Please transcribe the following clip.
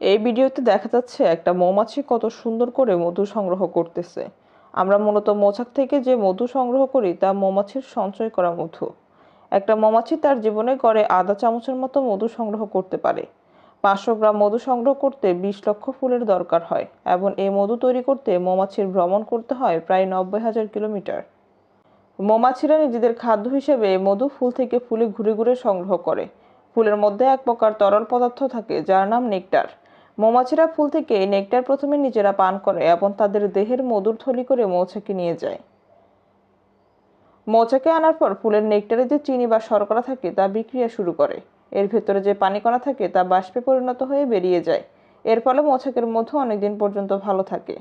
এই ভিডিওতে দেখা যাচ্ছে একটা মৌমাছি কত সুন্দর করে মধু সংগ্রহ করতেছে। আমরা মূলত মৌচাক থেকে যে মধু সংগ্রহ করি, তা মৌমাছির সঞ্চয় করা মধু। একটা মৌমাছি তার জীবনে গড়ে আধা চামচের মতো মধু সংগ্রহ করতে পারে। পাঁচশো গ্রাম মধু সংগ্রহ করতে বিশ লক্ষ ফুলের দরকার হয় এবং এই মধু তৈরি করতে মৌমাছির ভ্রমণ করতে হয় প্রায় নব্বই হাজার কিলোমিটার। মৌমাছিরা নিজেদের খাদ্য হিসেবে মধু ফুল থেকে ফুলে ঘুরে ঘুরে সংগ্রহ করে। ফুলের মধ্যে এক প্রকার তরল পদার্থ থাকে যার নাম নেকটার। মৌমাছিরা ফুল থেকে নেকটার প্রথমে নিজেরা পান করে এবং তাদের দেহের মধুর থলি করে মৌচাকে নিয়ে যায়। মৌচাকে আনার পর ফুলের নেকটারে যে চিনি বা শর্করা থাকে তা বিক্রিয়া শুরু করে। এর ভেতরে যে পানিকণা থাকে তা বাষ্পে পরিণত হয়ে বেরিয়ে যায়। এর ফলে মৌচাকের মধু অনেকদিন পর্যন্ত ভালো থাকে।